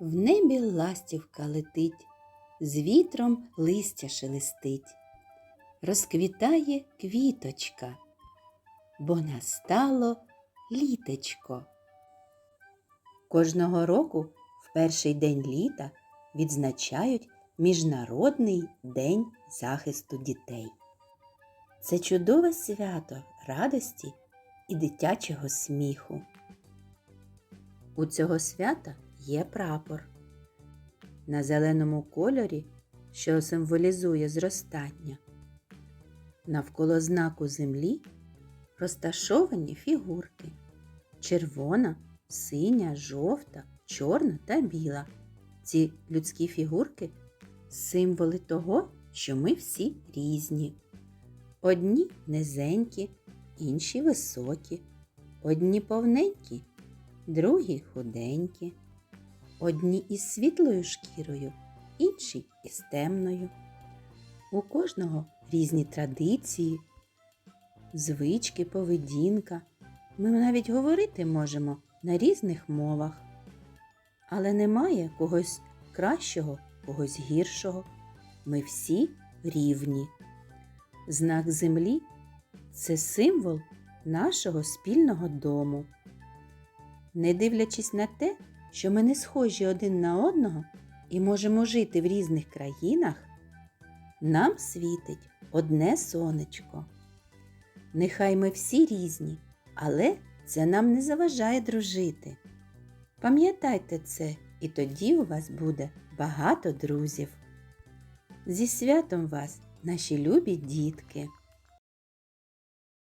В небі ластівка летить, з вітром листя шелестить, розквітає квіточка, бо настало літечко. Кожного року в перший день літа відзначають Міжнародний день захисту дітей. Це чудове свято радості і дитячого сміху. У цього свята є прапор. На зеленому кольорі, що символізує зростання. Навколо знаку землі розташовані фігурки червона, синя, жовта, чорна та біла. Ці людські фігурки символи того, що ми всі різні. Одні низенькі, інші високі, одні повненькі, другі худенькі, одні із світлою шкірою, інші із темною. У кожного різні традиції, звички, поведінка. Ми навіть говорити можемо на різних мовах. Але немає когось кращого, когось гіршого. Ми всі рівні. Знак землі це символ нашого спільного дому. Не дивлячись на те, що ми не схожі один на одного і можемо жити в різних країнах, нам світить одне сонечко. Нехай ми всі різні, але це нам не заважає дружити. Пам'ятайте це, і тоді у вас буде багато друзів. Зі святом вас, наші любі дітки!